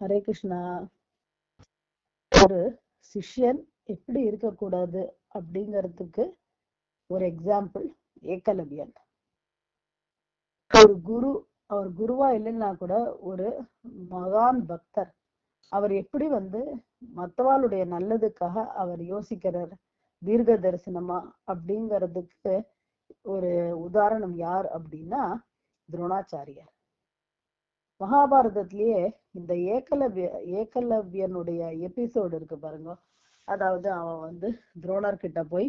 ஹரே கிருஷ்ணா. ஒரு சிஷ்யன் எப்படி இருக்கக்கூடாது அப்படிங்கிறதுக்கு ஒரு எக்ஸாம்பிள் ஏக்கலவியன். ஒரு குரு அவர் குருவா இல்லைன்னா கூட ஒரு மகான் பக்தர். அவர் எப்படி வந்து மத்தவாளுடைய நல்லதுக்காக அவர் யோசிக்கிறார் தீர்க்க தரிசனமா அப்படிங்கிறதுக்கு ஒரு உதாரணம் யார் அப்படின்னா துரோணாச்சாரியார். மகாபாரதத்திலேயே இந்த ஏகலவ்ய ஏகலவ்யனுடைய எபிசோடு இருக்கு பாருங்க. அதாவது அவன் வந்து துரோணர் கிட்ட போய்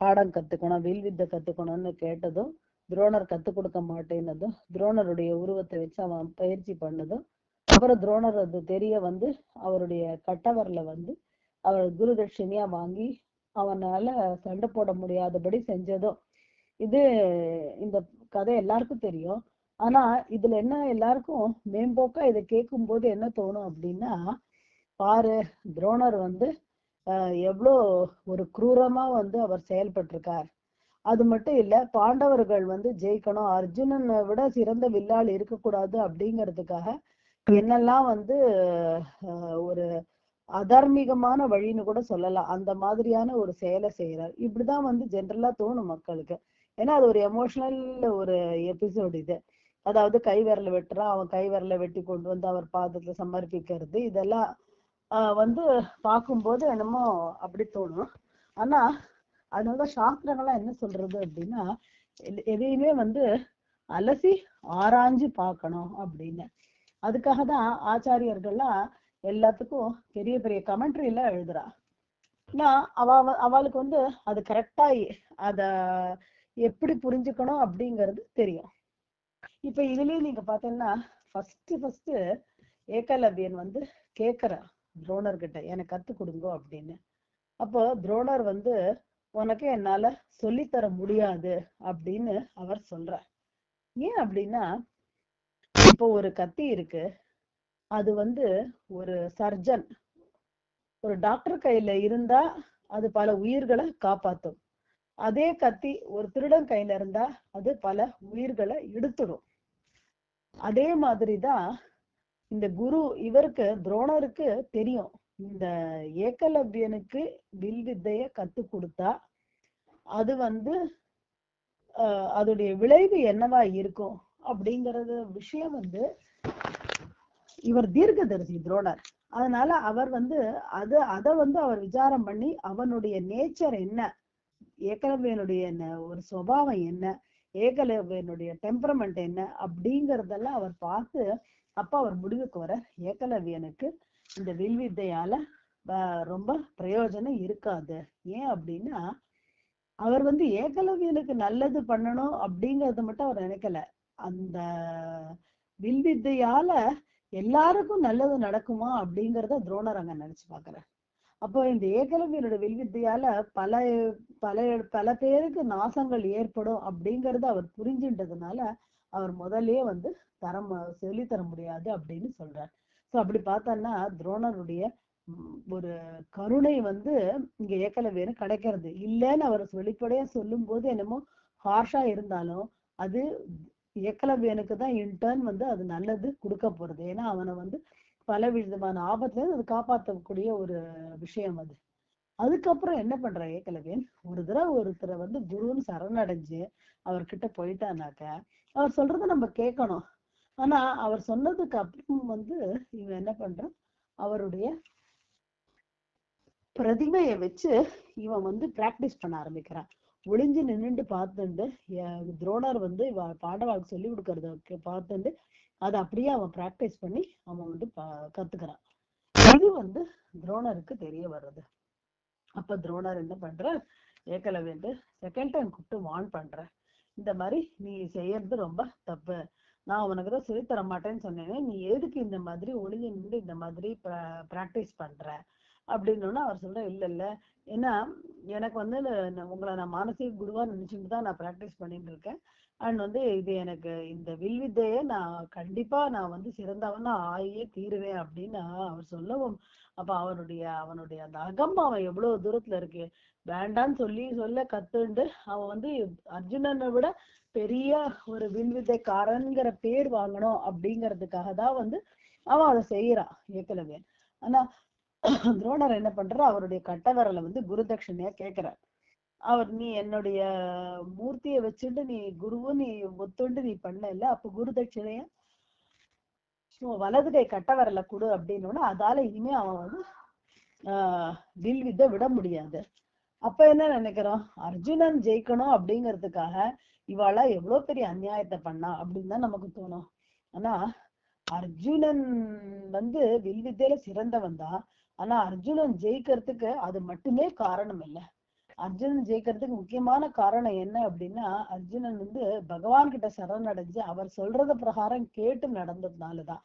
பாடம் கத்துக்கணும் வில் வித்தை கத்துக்கணும்னு கேட்டதும் துரோணர் கத்து கொடுக்க மாட்டேன்னதும் துரோணருடைய உருவத்தை வச்சு அவன் பயிற்சி பண்ணதும் அப்புறம் துரோணர் அது தெரிய வந்து அவருடைய கட்டவரில் வந்து அவர் குரு தட்சிணியா வாங்கி அவனால சண்டை போட முடியாதபடி செஞ்சதும். இது இந்த கதை எல்லாருக்கும் தெரியும். ஆனா இதுல என்ன எல்லாருக்கும் மேம்போக்கா இதை கேட்கும் போது என்ன தோணும் அப்படின்னா பாரு துரோணர் வந்து ஆஹ் எவ்வளோ ஒரு குரூரமா வந்து அவர் செயல்பட்டிருக்கார். அது மட்டும் இல்ல பாண்டவர்கள் வந்து ஜெயிக்கணும் அர்ஜுனனை விட சிறந்த வில்லாள் இருக்கக்கூடாது அப்படிங்கிறதுக்காக என்னெல்லாம் வந்து ஒரு அதார்மீகமான வழின்னு கூட சொல்லலாம். அந்த மாதிரியான ஒரு செயலை செய்யறார் இப்படிதான் வந்து ஜென்ரலா தோணும் மக்களுக்கு. ஏன்னா அது ஒரு எமோஷனல் ஒரு எபிசோடு இது. அதாவது கை விரல வெட்டுறான் அவன் கை விரல வெட்டி கொண்டு வந்து அவர் பாதத்துல சமர்ப்பிக்கிறது. இதெல்லாம் ஆஹ் வந்து பார்க்கும்போது என்னமோ அப்படி தோணும். ஆனா அதனால சாஸ்திரங்கள்லாம் என்ன சொல்றது அப்படின்னா எதையுமே வந்து அலசி ஆராய்ஞ்சு பார்க்கணும் அப்படின்னு. அதுக்காக தான் ஆச்சாரியர்கள்லாம் எல்லாத்துக்கும் பெரிய பெரிய கமெண்ட்ரியில எழுதுறா. நான் அவ அவ- அவளுக்கு வந்து அது கரெக்டா அத எப்படி புரிஞ்சுக்கணும் அப்படிங்கிறது தெரியும். இப்ப இதுலயே நீங்க பாத்தீங்கன்னா ஃபர்ஸ்ட் ஃபர்ஸ்ட் ஏகலவ்யன் வந்து கேக்குறா துரோணர் கிட்ட எனக்கு கத்து கொடுங்க அப்படின்னு. அப்போ துரோணர் வந்து உனக்கு என்னால சொல்லித்தர முடியாது அப்படின்னு அவர் சொல்றார். ஏன் அப்படின்னா இப்போ ஒரு கத்தி இருக்கு. அது வந்து ஒரு சர்ஜன் ஒரு டாக்டர் கையில இருந்தா அது பல உயிர்களை காப்பாத்தும். அதே கத்தி ஒரு திருடன் கையில இருந்தா அது பல உயிர்களை எடுத்துடும் அதே மாதிரிதான் இந்த குரு இவருக்கு துரோணருக்கு தெரியும். இந்த ஏகலவ்யனுக்கு வில் வித்தைய கத்து கொடுத்தா அது வந்து ஆஹ் அதோடைய விளைவு என்னவா இருக்கும் அப்படிங்கறது விஷயம் வந்து இவர் தீர்க்கதரிசி துரோணர். அதனால அவர் வந்து அது அத வந்து அவர் விசாரம் பண்ணி அவனுடைய நேச்சர் என்ன ஏகலவியனுடைய என்ன ஒரு சுபாவம் என்ன ஏகலவ்யனுடைய டெம்பரமெண்ட் என்ன அப்படிங்கறதெல்லாம் அவர் பார்த்து அப்ப அவர் முடிவுக்கு வர ஏகலவ்யனுக்கு இந்த வில் வித்தையால ரொம்ப பிரயோஜனம் இருக்காது. ஏன் அப்படின்னா அவர் வந்து ஏகலவ்யனுக்கு நல்லது பண்ணணும் அப்படிங்கறத மட்டும் அவர் நினைக்கல. அந்த வில் வித்தையால எல்லாருக்கும் நல்லது நடக்குமா அப்படிங்கறத துரோணர் அங்க நினைச்சு பாக்குறார் அப்போ இந்த ஏகலவ்யனோட வில்வித்தையால பல பல பல பேருக்கு நாசங்கள் ஏற்படும் அப்படிங்கறத அவர் புரிஞ்சுட்டதுனால அவர் முதலே வந்து தரம் சொல்லி தர முடியாது அப்படின்னு சொல்றார். சோ அப்படி பார்த்தோம்னா துரோணருடைய ஒரு கருணை வந்து இங்க ஏகலவ்யனு கிடைக்கிறது. இல்லைன்னு அவர் வெளிப்படையா சொல்லும் போது என்னமோ ஹார்ஷா இருந்தாலும் அது ஏகலவ்யனுக்கு தான் இன்டர்ன் வந்து அது நல்லது கொடுக்க போறது. ஏன்னா அவனை வந்து பல விதமான ஆபத்துல அது காப்பாற்றக்கூடிய ஒரு விஷயம் அது. அதுக்கப்புறம் என்ன பண்ற ஏகலவ்யன் ஒரு தடவை ஒருத்தரை வந்து குருன்னு சரணடைஞ்சு அவர்கிட்ட போயிட்டானாக்க அவர் சொல்றத நம்ம கேட்கணும். ஆனா அவர் சொன்னதுக்கு அப்புறம் வந்து இவன் என்ன பண்றான்? அவருடைய பிரதிமையை வச்சு இவன் வந்து பிராக்டிஸ் பண்ண ஆரம்பிக்கிறான். ஒளிஞ்சு நின்றுட்டு பார்த்துண்டு துரோணர் வந்து இவ பாண்டவாளுக்கு சொல்லி கொடுக்கறத பார்த்துண்டு அதை அப்படியே அவன் பிராக்டிஸ் பண்ணி அவன் வந்து கத்துக்கிறான். இது வந்து துரோணருக்கு தெரிய வர்றது. அப்ப துரோணர் என்ன பண்றார் ஏகலவ்யன் செகண்ட் டைம் கூப்பிட்டு வார்ன் பண்ற. இந்த மாதிரி நீ செய்யறது ரொம்ப தப்பு. நான் உனக்கு தான் சொல்லித் தர மாட்டேன்னு சொன்னேனே நீ எதுக்கு இந்த மாதிரி ஒளிஞ்சு நின்று இந்த மாதிரி பிராக்டிஸ் பண்ற? அப்படின்னு அவர் சொல்ற இல்ல இல்ல. ஏன்னா எனக்கு வந்து உங்களை நான் மானசீக குருவா நினைச்சுட்டு தான் நான் பிராக்டிஸ் பண்ணிட்டு இருக்கேன். அண்ட் வந்து இது எனக்கு இந்த வில் வித்தையை நான் கண்டிப்பா நான் வந்து சிறந்தவனா ஆகியே தீருவேன் அப்படின்னு அவர் சொல்லவும் அப்ப அவனுடைய அவனுடைய அந்த அகம்பாவம் எவ்வளவு தூரத்துல இருக்கு? வேண்டான்னு சொல்லி சொல்ல கத்துண்டு அவன் வந்து அர்ஜுனனை விட பெரிய ஒரு வில்வித்தைக்காரன்கிற பேர் வாங்கணும் அப்படிங்கிறதுக்காக தான் வந்து அவன் அதை செய்யறான் ஏக்கலவியன் ஆனா துரோணர் என்ன பண்றாரு? அவருடைய கட்டவரலை வந்து குருதட்சணையா கேக்குறார் அவர் நீ என்னுடைய மூர்த்தியை வச்சுட்டு நீ குருவும் நீ ஒத்துண்டு நீ பண்ண இல்ல. அப்ப குருதட்சணைய உன் வலது கை கட்டவரலை கொடு அப்படின்னோட அதால இனிமே அவன் வந்து ஆஹ் வில் வித்தை விட முடியாது. அப்ப என்ன நினைக்கிறோம்? அர்ஜுனன் ஜெயிக்கணும் அப்படிங்கிறதுக்காக இவாளா எவ்வளவு பெரிய அநியாயத்தை பண்ணா அப்படின்னு தான் நமக்கு தோணும். ஆனா அர்ஜுனன் வந்து வில்வித்தையில சிறந்தவன் தான். ஆனா அர்ஜுனன் ஜெயிக்கிறதுக்கு அது மட்டுமே காரணம் இல்ல. அர்ஜுனன் ஜெயிக்கிறதுக்கு முக்கியமான காரணம் என்ன அப்படின்னா அர்ஜுனன் வந்து பகவான் கிட்ட சரணடைஞ்சு அவர் சொல்றது பிரகாரம் கேட்டு நடந்ததுனாலதான்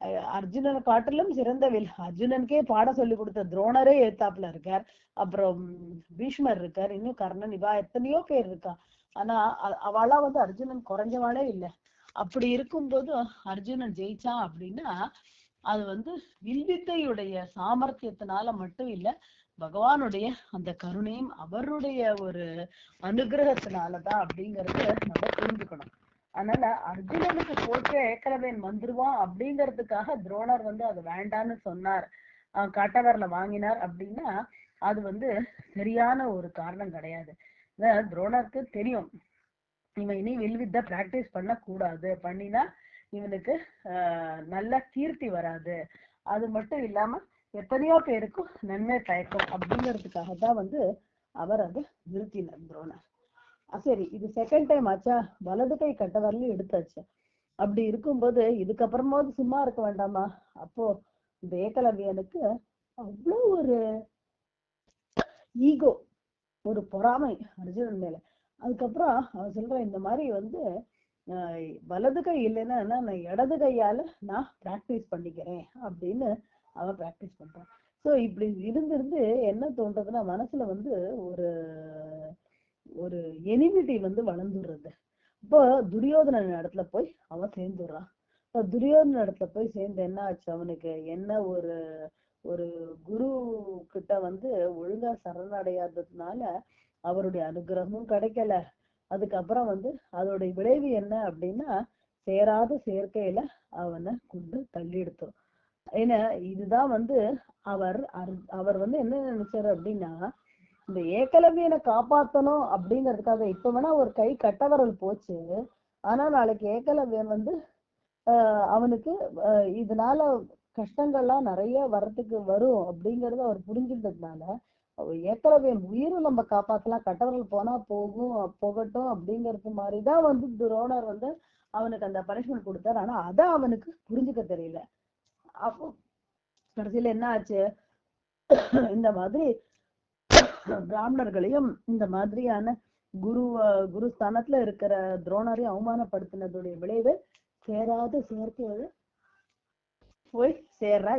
அர்ஜுனன் அர்ஜுனனை காட்டிலும் சிறந்த வில் அர்ஜுனனுக்கே பாட சொல்லி கொடுத்த துரோணரே ஏத்தாப்புல இருக்கார். அப்புறம் பீஷ்மர் இருக்கார். இன்னும் கர்ணன் இவா எத்தனையோ பேர் இருக்கா. ஆனா அவளா வந்து அர்ஜுனன் குறைஞ்சவாளே இல்ல. அப்படி இருக்கும்போது அர்ஜுனன் ஜெயிச்சான் அப்படின்னா அது வந்து வில்வித்தையுடைய சாமர்த்தியத்தினால மட்டும் இல்ல பகவானுடைய அந்த கருணையும் அவருடைய ஒரு அனுகிரகத்தினாலதான் அப்படிங்கறத நம்ம புரிஞ்சுக்கணும். அதனால அர்ஜுனனுக்கு போட்டு ஏக்கரவேன் வந்துருவான் அப்படிங்கிறதுக்காக துரோணர் வந்து அது வேண்டான்னு சொன்னார். ஆஹ் காட்டவர்ல வாங்கினார் அப்படின்னா அது வந்து சரியான ஒரு காரணம் கிடையாது. துரோணருக்கு தெரியும். இவன் இனி வில்வித்த பிராக்டிஸ் பண்ண கூடாது பண்ணினா இவனுக்கு ஆஹ் நல்ல கீர்த்தி வராது. அது மட்டும் இல்லாம எத்தனையோ பேருக்கும் நன்மை பயக்கும் அப்படிங்கிறதுக்காக தான் வந்து அவர் அதை நிறுத்தினார் துரோணர் சரி இது செகண்ட் டைம் ஆச்சா? வலது கை கட்ட வரலையும் எடுத்தாச்சு. அப்படி இருக்கும்போது இதுக்கப்புறமாவது சும்மா இருக்க வேண்டாமா? அப்போ இந்த ஏகலவியனுக்கு அவ்வளோ ஒரு ஈகோ ஒரு பொறாமை அர்ஜுனன் மேல. அதுக்கப்புறம் அவன் சொல்றான் இந்த மாதிரி வந்து வலது கை இல்லைன்னா நான் இடது கையால நான் பிராக்டிஸ் பண்ணிக்கிறேன் அப்படின்னு அவன் பிராக்டிஸ் பண்றான். ஸோ இப்படி இருந்திருந்து என்ன தோன்றதுன்னா மனசுல வந்து ஒரு ஒரு எனிமிட்டி வந்து வளர்ந்துடுறது. இப்போ துரியோதனன் இடத்துல போய் அவன் சேர்ந்துடுறான். இப்போ துரியோதன இடத்துல போய் சேர்ந்து என்ன ஆச்சு அவனுக்கு? என்ன ஒரு ஒரு குரு கிட்ட வந்து ஒழுங்கா சரணடையாததுனால அவருடைய அனுகிரகமும் கிடைக்கல. அதுக்கப்புறம் வந்து அதோட விளைவு என்ன அப்படின்னா சேராத சேர்க்கையில அவனை கொண்டு தள்ளிடுத்தோம் ஏன்னா இதுதான் வந்து அவர் அர்- அவர் வந்து என்ன நினைச்சாரு அப்படின்னா இந்த ஏக்கலவியனை காப்பாத்தணும் அப்படிங்கிறதுக்காக இப்ப வேணா ஒரு கை கட்டவரல் போச்சு ஆனா நாளைக்கு ஏக்கலவியன் வந்து ஆஹ் அவனுக்கு இதனால கஷ்டங்கள்லாம் நிறைய வர்றதுக்கு வரும் அப்படிங்கறத அவர் புரிஞ்சிருந்ததுனால எத்தனை பேர் உயிரும் நம்ம காப்பாத்தலாம். கட்டவர்கள் போனா போகும் போகட்டும் அப்படிங்கிறது மாதிரிதான் வந்து துரோணர் வந்து அவனுக்கு அந்த பனிஷ்மெண்ட் கொடுத்தாரு. ஆனா அத அவனுக்கு புரிஞ்சுக்க தெரியல. அப்போ கடைசியில என்ன ஆச்சு? இந்த மாதிரி பிராமணர்களையும் இந்த மாதிரியான குரு குருஸ்தானத்துல குரு ஸ்தானத்துல இருக்கிற துரோணரையும் அவமானப்படுத்தினதுடைய விளைவு சேராத சேர்க்கையோட போய் சேர்றா.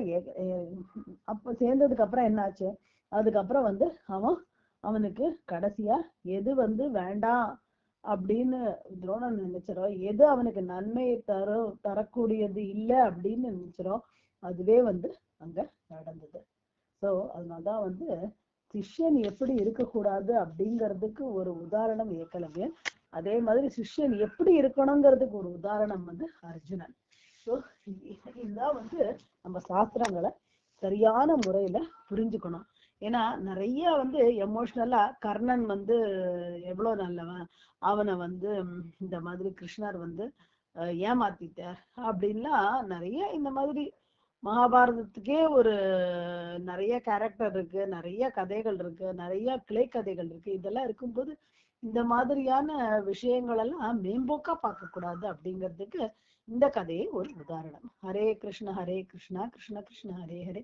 அப்ப சேர்ந்ததுக்கு அப்புறம் என்னாச்சு அதுக்கப்புறம் வந்து அவன் அவனுக்கு கடைசியா எது வந்து வேண்டாம் அப்படின்னு துரோணன் நினைச்சிரோ எது அவனுக்கு நன்மையை தர தரக்கூடியது இல்லை அப்படின்னு நினைச்சிரோ அதுவே வந்து அங்க நடந்தது. சோ அதனாலதான் வந்து சிஷ்யன் எப்படி இருக்கக்கூடாது அப்படிங்கிறதுக்கு ஒரு உதாரணம் ஏற்கனவே அதே மாதிரி சிஷ்யன் எப்படி இருக்கணுங்கிறதுக்கு ஒரு உதாரணம் வந்து அர்ஜுனன். ஸோ இதான் வந்து நம்ம சாஸ்திரங்களை சரியான முறையில புரிஞ்சுக்கணும். ஏன்னா நிறைய வந்து எமோஷ்னலா கர்ணன் வந்து எவ்வளவு நல்லவன் அவனை வந்து இந்த மாதிரி கிருஷ்ணர் வந்து ஏமாத்திட்டார் அப்படின்லாம் நிறைய இந்த மாதிரி மகாபாரதத்துக்கே ஒரு நிறைய கேரக்டர் இருக்கு நிறைய கதைகள் இருக்கு நிறைய கிளை கதைகள் இருக்கு. இதெல்லாம் இருக்கும்போது இந்த மாதிரியான விஷயங்கள் எல்லாம் மேம்போக்கா பார்க்க கூடாது அப்படிங்கிறதுக்கு இந்த கதையே ஒரு உதாரணம். ஹரே கிருஷ்ண ஹரே கிருஷ்ணா கிருஷ்ண கிருஷ்ண ஹரே ஹரே.